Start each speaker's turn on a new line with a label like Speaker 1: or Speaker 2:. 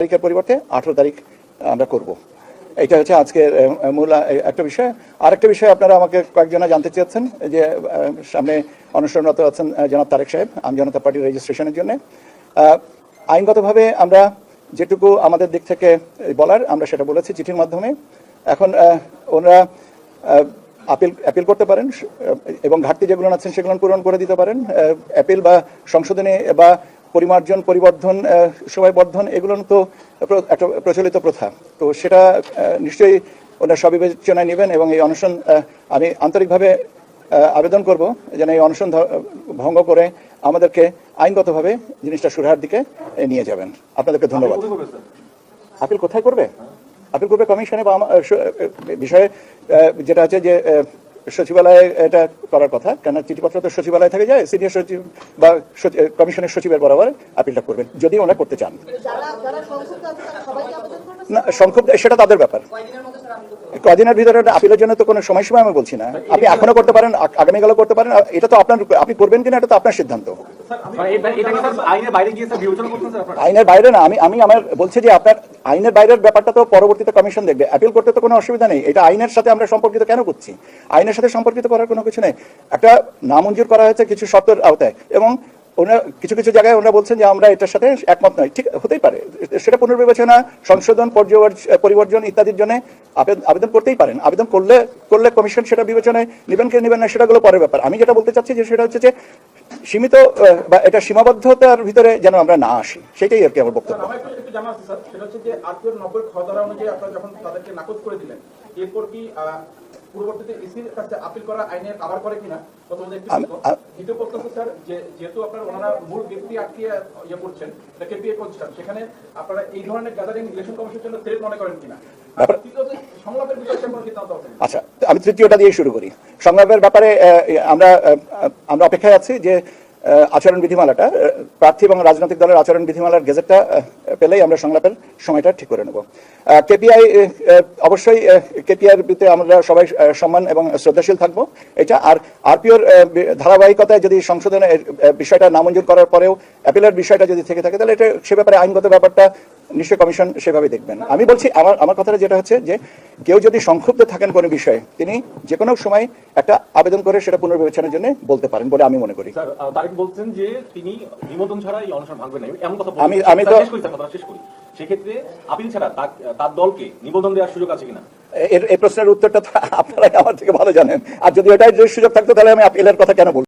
Speaker 1: তারিখের পরিবর্তে আঠারো তারিখ আমরা করব। এটা হচ্ছে আজকে মূল একটা বিষয়। আর একটা বিষয় আপনারা আমাকে কয়েকজনা জানতে চেয়েছেন, যে সামনে অনুসরণরত আছেন জনাব তারেক সাহেব, আম জনতা পার্টির রেজিস্ট্রেশনের জন্য। আইনগতভাবে আমরা যেটুকু আমাদের দিক থেকে বলার, আমরা সেটা বলেছি চিঠির মাধ্যমে। এখন ওনারা আপিল, অ্যাপিল করতে পারেন, এবং ঘাটতি যেগুলো আছেন সেগুলো পূরণ করে দিতে পারেন। অ্যাপিল বা সংশোধনে বা পরিমার্জন পরিবর্ধন আহ, সময়বর্ধন এগুলো তো একটা প্রচলিত প্রথা। তো সেটা নিশ্চয়ই ওনার সবিবেচনায় নেবেন এবং এই অনশন আমি আন্তরিকভাবে আবেদন করব যেন এই অনশন ভঙ্গ করে আমাদেরকে আইনগতভাবে জিনিসটা সুরাহার দিকে নিয়ে যাবেন। আপনাদেরকে ধন্যবাদ। আপিল কোথায় করবে? আপিল করবে কমিশনে বা বিষয়ে যেটা আছে যে সচিবালয়ে এটা করার কথা। কেন চিঠিপত্র তো সচিবালয় থেকে যায় সিনিয়র সচিব বা কমিশনের সচিবের বরাবর আপিলটা করবেন যদি ওনারা করতে চান। না সংক্ষুব্ধ সেটা তাদের ব্যাপার। কদিনের ভিতরে আপিলের জন্য তো কোনো সময়সীমা আমি বলছি না। আপনি এখনও করতে পারেন আগামীকালও করতে পারেন এটা তো আপনার আপনি করবেন কিনা এটা তো আপনার সিদ্ধান্ত।
Speaker 2: এটা এটা কি স্যার আইনের বাইরে গিয়ে স্যার বিবেচনা করতেছে আপনারা?
Speaker 1: আইনের বাইরে না আমি আমি আমার বলছি যে আপনার আইনের বাইরের ব্যাপারটা তো পরবর্তীতে কমিশন দেখবে। অ্যাপিল করতে তো কোনো অসুবিধা নেই। এটা আইনের সাথে আমরা সম্পর্কিত কেন করছি? আইনের সাথে সম্পর্কিত করার কোনো কিছু নেই। একটা নামঞ্জুর করা হয়েছে কিছু শর্তের আওতায় এবং ওনারা কিছু কিছু জায়গায় ওনারা বলছেন যে আমরা এটার সাথে একমত নয়। ঠিক হতেই পারে। সেটা পুনর্বিবেচনা, সংশোধন পরিবর্জন ইত্যাদির জন্য আবেদন করতেই পারেন। আবেদন করলে করলে কমিশন সেটা বিবেচনায় নেবেন কি নেবেন না সেটাগুলো পরের ব্যাপার। আমি যেটা বলতে চাচ্ছি যে সেটা হচ্ছে যে সীমিত বা এটা সীমাবদ্ধতার ভিতরে যেন আমরা না আসি সেটাই আর কি আমার বক্তব্য।
Speaker 3: ইয়ে মনে
Speaker 1: আচ্ছা আমি তৃতীয়টা দিয়ে শুরু করি। সংলাপের ব্যাপারে আমরা আমরা অপেক্ষায় আছি যে আচরণ বিধিমালাটা প্রার্থী এবং রাজনৈতিক দলের আচরণ বিধিমালার গেজেটটা পেলেই আমরা সংলাপের সময়টা ঠিক করে নেব। কেপিআই অবশ্যই কেপিআইয়ের প্রতি আমরা সবাই সম্মান এবং শ্রদ্ধাশীল থাকব। এটা আর আরপিওর ধারাবাহিকতায় যদি সংশোধনের বিষয়টা নামঞ্জুর করার পরেও, অ্যাপিলের বিষয়টা যদি থেকে থাকে, তাহলে এটা সে ব্যাপারে আইনগত ব্যাপারটা নিশ্চয় কমিশন সেভাবে দেখবেন। আমি বলছি আমার আমার কথাটা যেটা হচ্ছে যে কেউ যদি সংক্ষুব্ধ থাকেন কোনো বিষয়ে তিনি যে কোনো সময় একটা আবেদন করে সেটা পুনর্বিবেচনার জন্য বলতে পারেন বলে আমি মনে করি।
Speaker 2: তারেক বলছেন যে তিনি নিমন্ত্রণ ছাড়া এই অনুষ্ঠান ভাঙবেন না। এমন কথা
Speaker 1: আমি- আমি তো-
Speaker 2: শেষ করি সেক্ষেত্রে আপিল ছাড়া তার- দলকে নিবন্ধন দেওয়ার সুযোগ আছে কিনা?
Speaker 1: এর এই প্রশ্নের উত্তরটা তো আপনারাই আমার থেকে ভালো জানেন। আর যদি এটাই সুযোগ থাকতো তাহলে আমি আপিলের কথা কেন বলব?